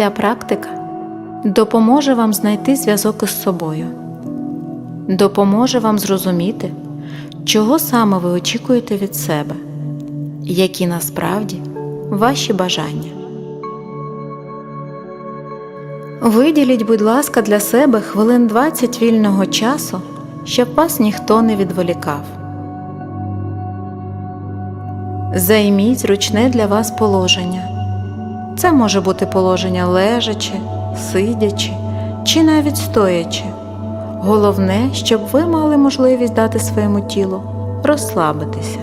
Ця практика допоможе вам знайти зв'язок із собою, допоможе вам зрозуміти, чого саме ви очікуєте від себе, які насправді ваші бажання. Виділіть, будь ласка, для себе хвилин 20 вільного часу, щоб вас ніхто не відволікав. Займіть зручне для вас положення. Це може бути положення лежачи, сидячи чи навіть стоячи. Головне, щоб ви мали можливість дати своєму тілу розслабитися.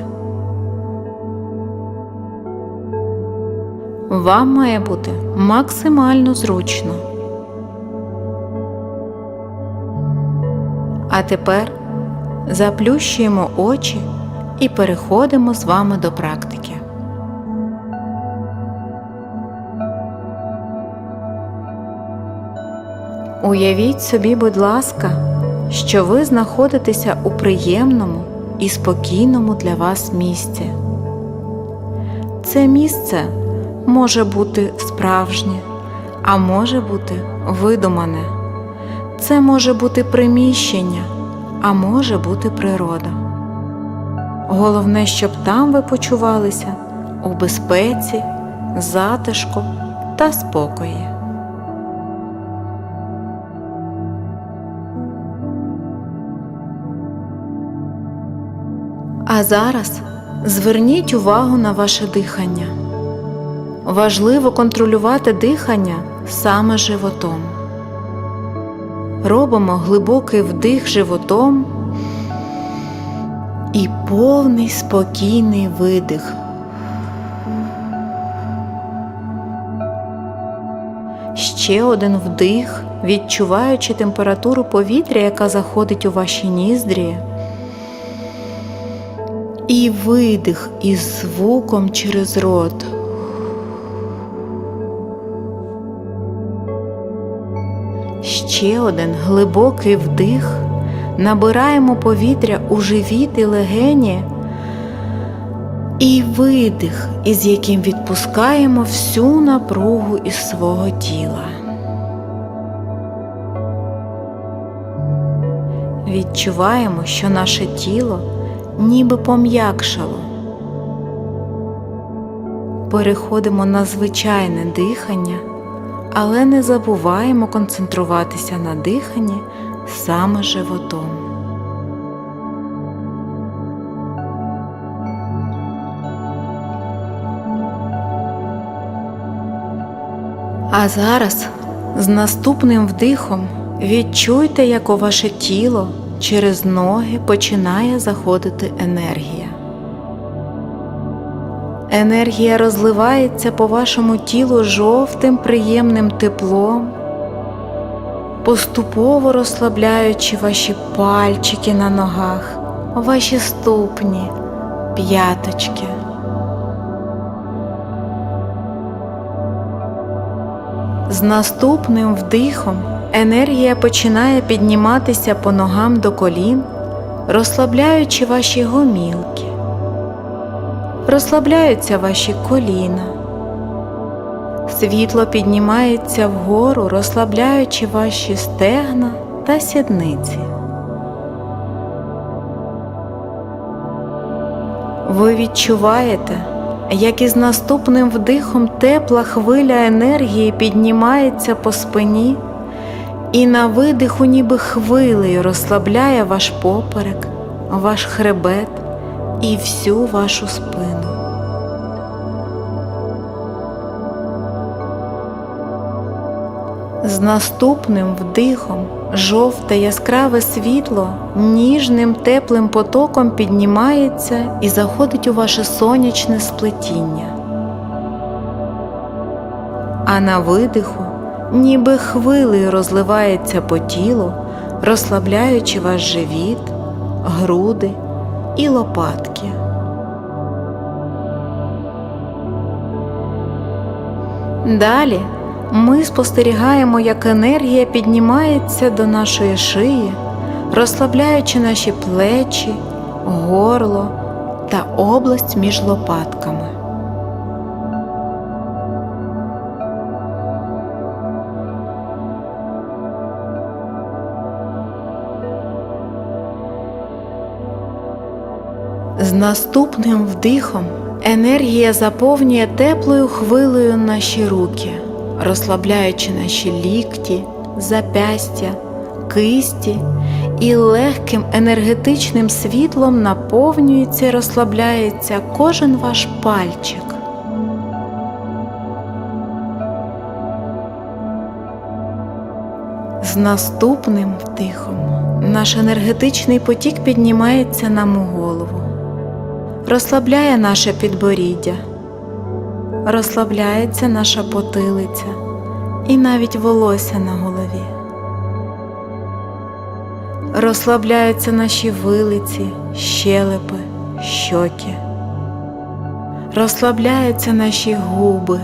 Вам має бути максимально зручно. А тепер заплющуємо очі і переходимо з вами до практики. Уявіть собі, будь ласка, що ви знаходитеся у приємному і спокійному для вас місці. Це місце може бути справжнє, а може бути видумане. Це може бути приміщення, а може бути природа. Головне, щоб там ви почувалися у безпеці, затишку та спокої. Зараз зверніть увагу на ваше дихання. Важливо контролювати дихання саме животом. Робимо глибокий вдих животом і повний спокійний видих. Ще один вдих, відчуваючи температуру повітря, яка заходить у ваші ніздрі. І видих із звуком через рот. Ще один глибокий вдих. Набираємо повітря у живіт і легені. І видих, із яким відпускаємо всю напругу із свого тіла. Відчуваємо, що наше тіло ніби пом'якшало. Переходимо на звичайне дихання, але не забуваємо концентруватися на диханні саме животом. А зараз з наступним вдихом відчуйте, як у ваше тіло через ноги починає заходити енергія. Енергія розливається по вашому тілу жовтим приємним теплом, поступово розслабляючи ваші пальчики на ногах, ваші ступні, п'яточки. З наступним вдихом енергія починає підніматися по ногам до колін, розслабляючи ваші гомілки. Розслабляються ваші коліна. Світло піднімається вгору, розслабляючи ваші стегна та сідниці. Ви відчуваєте, як із наступним вдихом тепла хвиля енергії піднімається по спині і на видиху ніби хвилею розслабляє ваш поперек, ваш хребет і всю вашу спину. З наступним вдихом жовте яскраве світло ніжним теплим потоком піднімається і заходить у ваше сонячне сплетіння. А на видиху ніби хвилею розливається по тілу, розслабляючи ваш живіт, груди і лопатки. Далі ми спостерігаємо, як енергія піднімається до нашої шиї, розслабляючи наші плечі, горло та область між лопатками. З наступним вдихом енергія заповнює теплою хвилею наші руки розслабляючи наші лікті, запястя, кисті і легким енергетичним світлом наповнюється і розслабляється кожен ваш пальчик. З наступним вдихом наш енергетичний потік піднімається нам у голову, розслабляє наше підборіддя, розслабляється наша потилиця і навіть волосся на голові. Розслабляються наші вилиці, щелепи, щоки. Розслабляються наші губи,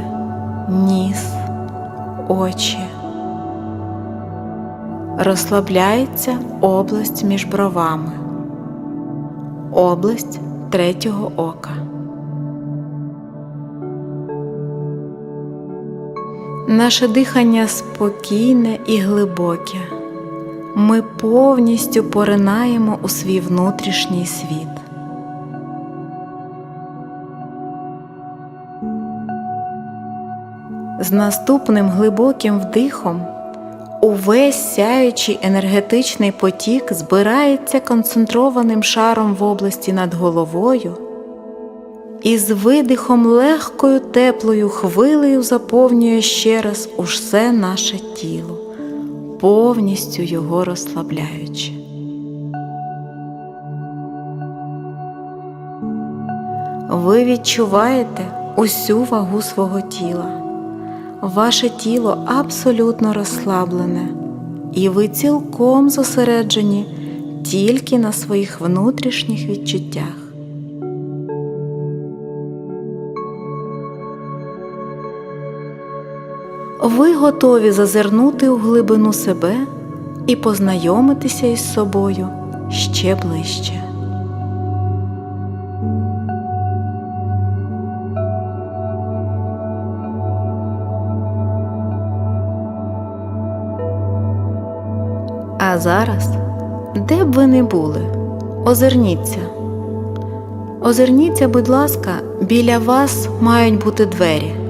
ніс, очі. Розслабляється область між бровами, область третього ока. Наше дихання спокійне і глибоке. Ми повністю поринаємо у свій внутрішній світ. З наступним глибоким вдихом увесь сяючий енергетичний потік збирається концентрованим шаром в області над головою і з видихом легкою теплою хвилею заповнює ще раз усе наше тіло, повністю його розслабляючи. Ви відчуваєте усю вагу свого тіла. Ваше тіло абсолютно розслаблене, і ви цілком зосереджені тільки на своїх внутрішніх відчуттях. Ви готові зазирнути у глибину себе і познайомитися із собою ще ближче. А зараз, де б ви не були, озирніться. Озирніться, будь ласка, біля вас мають бути двері.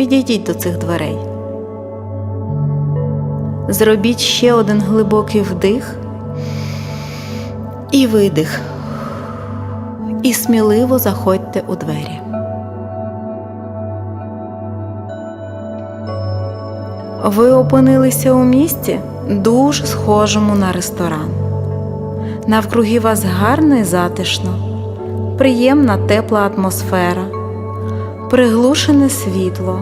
Підійдіть до цих дверей. Зробіть ще один глибокий вдих і видих. І сміливо заходьте у двері. Ви опинилися у місті дуже схожому на ресторан. Навкруги вас гарно і затишно, приємна тепла атмосфера, приглушене світло.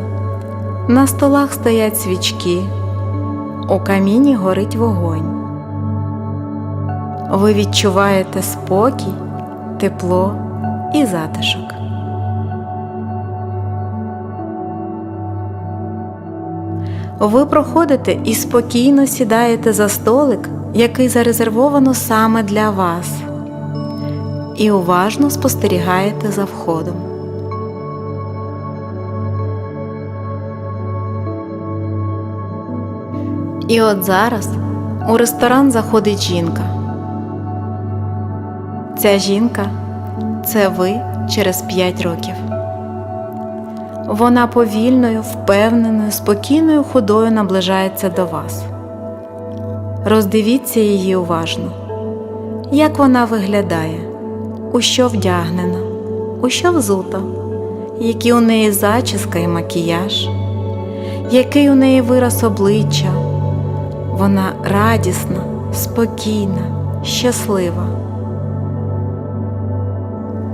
На столах стоять свічки, у каміні горить вогонь. Ви відчуваєте спокій, тепло і затишок. Ви проходите і спокійно сідаєте за столик, який зарезервовано саме для вас, і уважно спостерігаєте за входом. І от зараз у ресторан заходить жінка. Ця жінка це ви через 5 років. Вона повільною, впевненою, спокійною ходою наближається до вас. Роздивіться її уважно, як вона виглядає, у що вдягнена, у що взута, які у неї зачіска і макіяж, який у неї вираз обличчя. Вона радісна, спокійна, щаслива.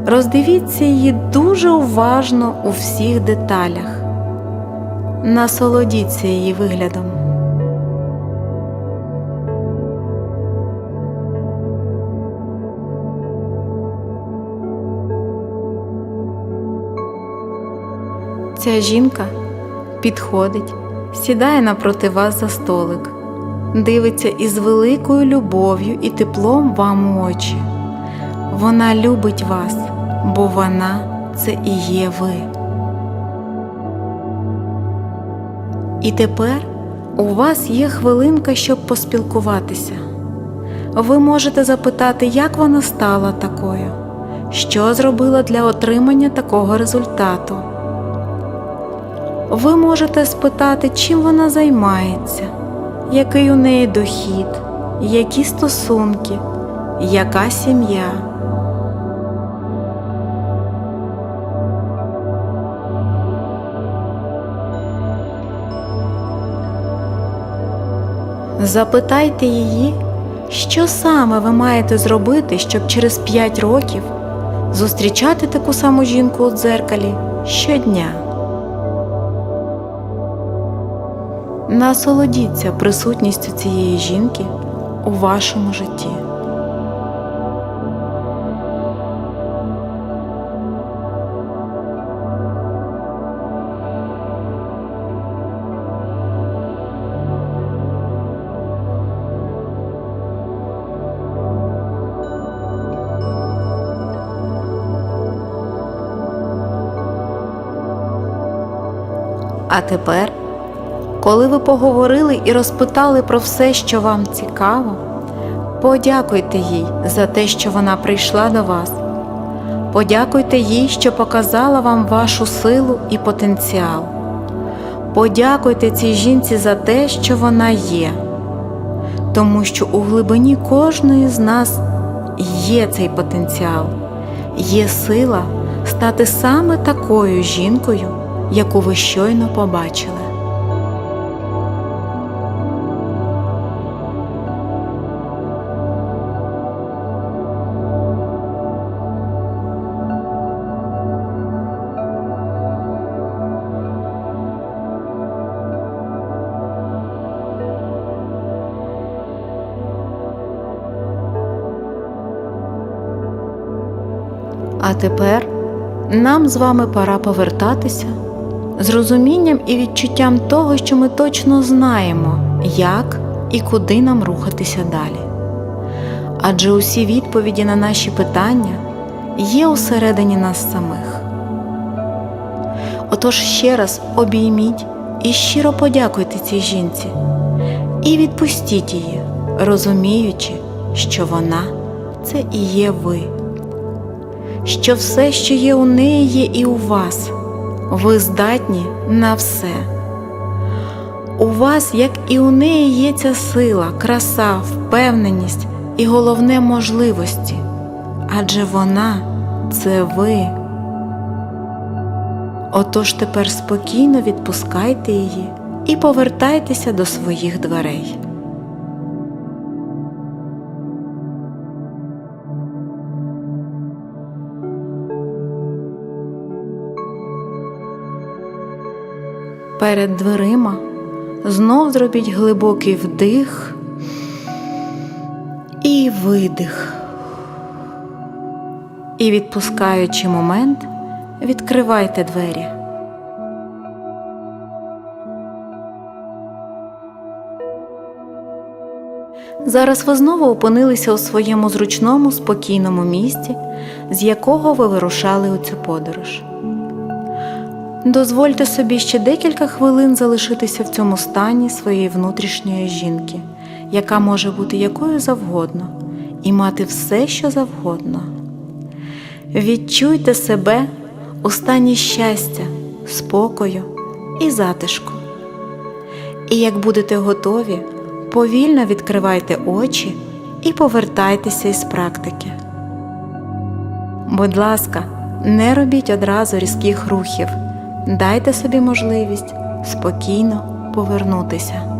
Роздивіться її дуже уважно у всіх деталях. Насолодіться її виглядом. Ця жінка підходить, сідає напроти вас за столик, дивиться із великою любов'ю і теплом вам у очі. Вона любить вас, бо вона це і є ви. І тепер у вас є хвилинка, щоб поспілкуватися. Ви можете запитати, як вона стала такою, що зробила для отримання такого результату. Ви можете спитати, чим вона займається, який у неї дохід, які стосунки, яка сім'я. Запитайте її, що саме ви маєте зробити, щоб через 5 років зустрічати таку саму жінку у дзеркалі щодня. Насолодіться присутністю цієї жінки у вашому житті. А тепер, коли ви поговорили і розпитали про все, що вам цікаво, подякуйте їй за те, що вона прийшла до вас. Подякуйте їй, що показала вам вашу силу і потенціал. Подякуйте цій жінці за те, що вона є, тому що у глибині кожної з нас є цей потенціал, є сила стати саме такою жінкою, яку ви щойно побачили. А тепер нам з вами пора повертатися з розумінням і відчуттям того, що ми точно знаємо, як і куди нам рухатися далі. Адже усі відповіді на наші питання є усередині нас самих. Отож ще раз обійміть і щиро подякуйте цій жінці і відпустіть її, розуміючи, що вона це і є ви що все, що є у неї, і у вас. Ви здатні на все. У вас, як і у неї, є ця сила, краса, впевненість і головне можливості. Адже вона це ви. Отож тепер спокійно відпускайте її і повертайтеся до своїх дверей. Перед дверима знов зробіть глибокий вдих і видих. І, відпускаючи момент, відкривайте двері. Зараз ви знову опинилися у своєму зручному, спокійному місці, з якого ви вирушали у цю подорож. Дозвольте собі ще декілька хвилин залишитися в цьому стані своєї внутрішньої жінки, яка може бути якою завгодно, і мати все, що завгодно. Відчуйте себе у стані щастя, спокою і затишку. І як будете готові, повільно відкривайте очі і повертайтеся із практики. Будь ласка, не робіть одразу різких рухів. Дайте собі можливість спокійно повернутися.